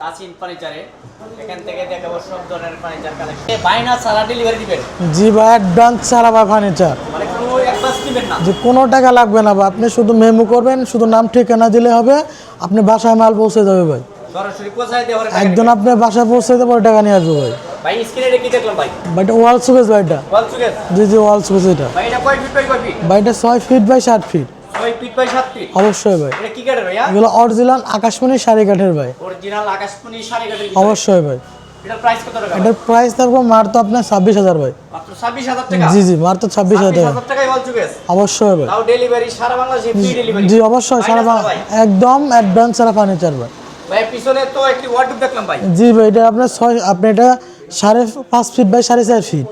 প্রাচীন ফার্নিচারে এখান থেকে দেখাবো সব ধরনের ফার্নিচার কালেকশন বাইনা সারা ডেলিভারি দিবেন? জি ভাই অ্যাডভান্স ভাই ফার্নিচার মানে কোনো অ্যাডভান্স দিবেন না? যে কোনো টাকা লাগবে না ভাই আপনি শুধু মেমো করবেন শুধু নাম ঠিকানা দিলে হবে আপনি বাসায় মাল পৌঁছে যাবে ভাই। সরাসরি কোথায় দেওয়ার একজন আপনার বাসায় পৌঁছে দেবে টাকা নিয়ে আসবে ভাই। ভাই স্ক্রিনে কি দেখলাম ভাই? বাট ওয়াল জি জি ওয়াল এটা। ভাই এটা কয় ফিট বাই কয় ফিট ভাইটা ছয় ফিট বাই ষাট ফিট অবশ্যই ভাই। এটা কি কাঠের ভাইয়া এগুলো অরিজিনাল আকাশমণি শাড়ি কাঠের ভাই। অরিজিনাল আকাশমণি সাড়ে কাঠের অবশ্যই ভাই। এটার প্রাইস কত টাকা? এটার প্রাইস থাকবে মার তো আপনার ভাই। মাত্র টাকা? জি জি টাকা। টাকায় অবশ্যই ভাই। তাও ডেলিভারি সারা বাংলাদেশে ফ্রি ডেলিভারি জি অবশ্যই সারা একদম অ্যাডভান্স ছাড়া ফার্নিচার ভাই। ভাই পিছনে তো একটি ওয়ার্ডরোব দেখলাম ভাই। জি ভাই এটা আপনার ছয় আপনি এটা সাড়ে পাঁচ ফিট বাই সাড়ে চার ফিট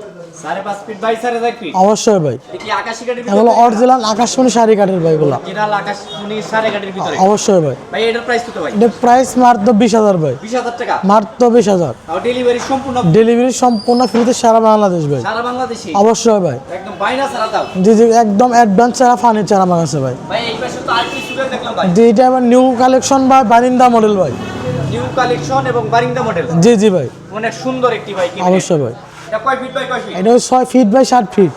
অবশ্যই ভাই। এগুলো অরিজিনাল আকাশমণি কাঠের ভাই এগুলো। অবশ্যই ভাই। এটার প্রাইস মাত্র বিশ হাজার ভাই। বিশ মাত্র বিশ হাজার। ডেলিভারি সম্পূর্ণ ফ্রিতে সারা বাংলাদেশ ভাই। অবশ্যই ভাই। জি জি একদম অ্যাডভান্স ছাড়া ফার্নিচার আমার কাছে ভাই। জি এটা আবার নিউ কালেকশন বা বারিন্দা মডেল ভাই। নিউ কালেকশন এবং বারিন্দা মডেল জি জি ভাই। অনেক সুন্দর একটি ভাই? অবশ্যই ভাই। এটা ছয় feet by feet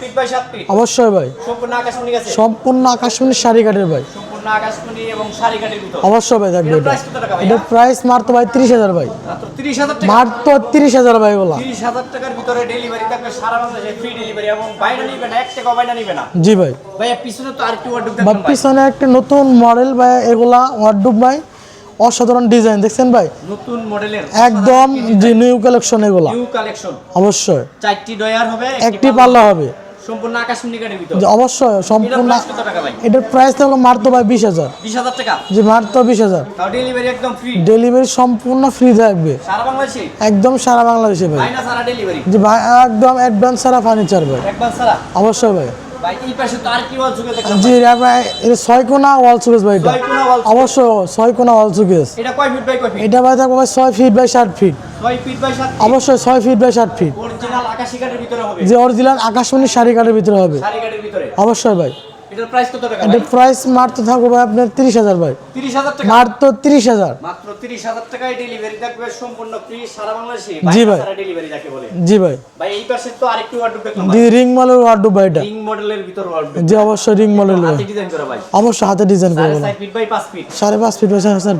feet by feet অবশ্যই ভাই। সম্পূর্ণ আকাশমণি আছে? সম্পূর্ণ আকাশমণি শাড়ি কাঠের ভাই। সম্পূর্ণ আকাশমণি এবং সারি কাঠের ভিতর? অবশ্যই ভাই থাকবে এটা। প্রাইস মাত্র ভাই তিরিশ হাজার ভাই। মাত্র তিরিশ হাজার তিরিশ হাজার ভাই এগুলা। তিরিশ হাজার টাকার ভিতরে ডেলিভারি থাকবে সারা বাংলাদেশে ফ্রি ডেলিভারি এবং বাইনা নিবে না এক টাকা বাইনা নিবে না। জি ভাই। ভাই পিছনে তো ভাই। একটা নতুন মডেল ভাই এগুলা ভাই। অসাধারণ ডিজাইন দেখছেন ভাই? নতুন মডেলের। একদম যে নিউ কালেকশন এগুলা। নিউ কালেকশন অবশ্যই। চারটি ডয়ার হবে একটি পাল্লা। হবে। সম্পূর্ণ আকাশমণি কাঠের ভিতর যে অবশ্যই সম্পূর্ণ এটার প্রাইস থাকল মাত্র ভাই বিশ হাজার। টাকা? যে মাত্র বিশ হাজার। তাও ডেলিভারি একদম ফ্রি ডেলিভারি সম্পূর্ণ ফ্রি থাকবে। সারা বাংলাদেশে? একদম সারা বাংলাদেশে ভাই। বাইনা সারা ডেলিভারি যে ভাই একদম অ্যাডভান্স ছাড়া ফার্নিচার ভাই। একবার সারা? অবশ্যই ভাই। জি এটা ভাই এটা ছয় কোনা ওয়াল সুকেস ভাই এটা। কোণা wall suggest। অবশ্যই ছয় কোনা ওয়াল সুকেস এটা কয় ফিট বাই কয় ফিট এটা ভাই থাকবে ভাই ছয় ফিট বাই ষাট ফিট অবশ্যই ছয় ফিট বাই ষাট যে অরিজিনাল আকাশমণি শাড়ি কাঠের ভিতরে হবে। অবশ্যই ভাই। এটার প্রাইস কত টাকা এটার প্রাইস মাত্র থাকবে ভাই আপনার তিরিশ হাজার ভাই। তিরিশ হাজার টাকা? মাত্র তিরিশ হাজার। মাত্র তিরিশ হাজার টাকায় ডেলিভারি থাকবে সম্পূর্ণ ফ্রি সারা বাংলাদেশে? জি ভাই। সারা ডেলিভারি যাকে বলে। জি ভাই। ভাই এই পাশে তো আরেকটি ওয়ার্ডরোব দেখলাম জি রিং মলের ওয়ার্ডুব ভাই এটা। রিং মডেলের ভিতর ওয়ার্ডরোব জি অবশ্যই রিং মডেল হাতে ডিজাইন করা ভাই। অবশ্যই হাতে ডিজাইন করে সাড়ে বলো feet by feet feet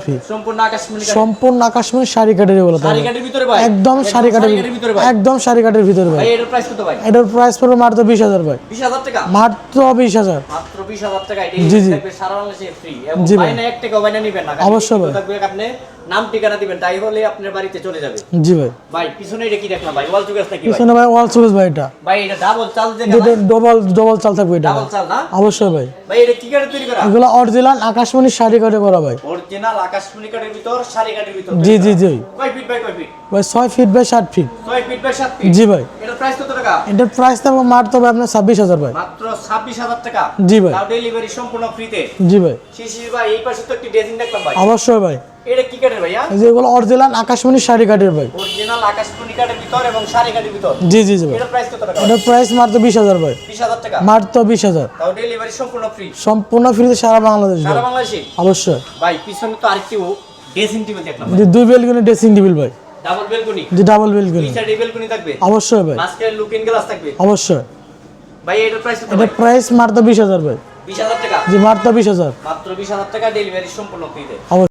feet সম্পূর্ণ আকাশমণি সম্পূর্ণ আকাশমণি শাড়ি থাকবে ভিতরে ভাই। একদম শাড়ি ভিতরে। ভাই। একদম শাড়ি কাঠের ভিতরে ভাই। ভাই এটার প্রাইস কত ভাই? এটার প্রাইস পড়বে মাত্র বিশ হাজার ভাই। বিশ হাজার টাকা? মাত্র বিশ হাজার। মাত্র বিশ হাজার টাকায় জি, জি। থাকবে সারা বাংলাদেশে ফ্রি এবং বাইনা এক টাকা বাইনা নেবেন না। অবশ্যই থাকবে আপনি নাম ঠিকানা দিবেন তাই হলে আপনার বাড়িতে চলে যাবে। জি ভাই। ভাই পিছনে এটা কি দেখলাম ভাই? ওয়াল চুকাস নাকি পিছনে ভাই ওয়াল সুকেস ভাই এটা। ভাই এটা ডাবল চাল যে ডবল ডবল চাল থাকবে এটা ডাবল চাল না? অবশ্যই ভাই। ভাই এটা কি কাঠে তৈরি করা? এগুলো অরিজিনাল আকাশমণি শাড়ি কাঠে করা ভাই। অরিজিনাল আকাশমণি কাঠের ভিতর সারি কাঠের ভিতর। জি জি জি। কয় ফিট বাই কয় ফিট ভাই ছয় ফিট বাই ষাট ফিট ছয় ফিট বাই সাত ফিট জি ভাই। এটার প্রাইস কত টাকা? এটার প্রাইস থাকবে মাত্র ভাই আপনার ছাব্বিশ হাজার ভাই। মাত্র ছাব্বিশ হাজার টাকা? জি ভাই। তাও ডেলিভারি সম্পূর্ণ ফ্রিতে জি ভাই। শিশির ভাই এই পাশে তো একটি ড্রেসিং দেখলাম ভাই। অবশ্যই ভাই। এটা কি কাঠের ভাইয়া এই যে এগুলো অরিজিনাল আকাশমণি শাড়ি কাঠের ভাই। অরিজিনাল আকাশমণি ভিতর এবং কাঠের ভিতর। জি জি জি ভাই। এটার প্রাইস কত টাকা? এটার প্রাইস মাত্র বিশ হাজার ভাই। বিশ হাজার টাকা? মাত্র বিশ হাজার। তাও ডেলিভারি সম্পূর্ণ ফ্রি সম্পূর্ণ ফ্রিতে সারা বাংলাদেশ সারা বাংলাদেশে? অবশ্যই। ভাই পিছনে তো আরেকটি ড্রেসিং টেবিল দেখলাম দুই বেলকনি ড্রেসিং টেবিল ভাই। ডাবল বেলকনি যে ডাবল বেলকনি বেলকনি থাকবে? অবশ্যই ভাই। মাঝখানে লুকিং গ্লাস থাকবে? অবশ্যই। ভাই এটার প্রাইস কত এটার প্রাইস মাত্র বিশ হাজার ভাই। বিশ হাজার টাকা? যে মাত্র বিশ হাজার। মাত্র বিশ হাজার টাকা ডেলিভারি সম্পূর্ণ ফ্রিতে অবশ্যই।